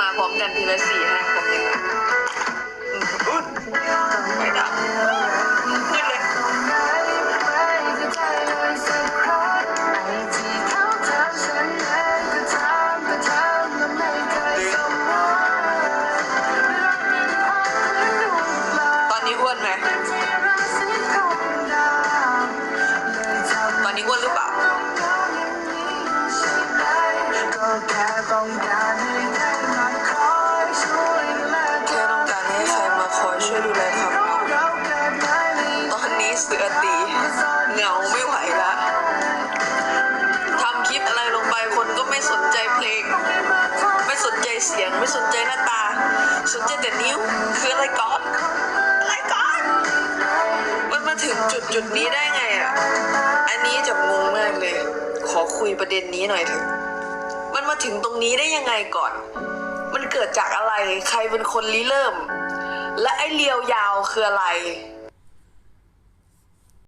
มาพร้อมกันทีละสี่ห้ผมยังไงอืมอุ๊ยไม่ดังขึ้นเลย ตอนนี้อ้วนไหม ช่วยดูแลความเหงาตอนนี้เสือตีเหงาไม่ไหวละทำคลิปอะไรลงไปคนก็ไม่สนใจเพลง ไม่สนใจเสียงไม่สนใจหน้าตา สนใจแต่นิ้วคืออะไรก่อนอะไรก่อนมันมาถึงจุดจุดนี้ได้ไงอะอันนี้จะงงมากเลย ขอคุยประเด็นนี้หน่อยเถอะมันมาถึงตรงนี้ได้ยังไงก่อน มันเกิดจากอะไรใครเป็นคนริเริ่ม และไอ้เลียวยาวคืออะไร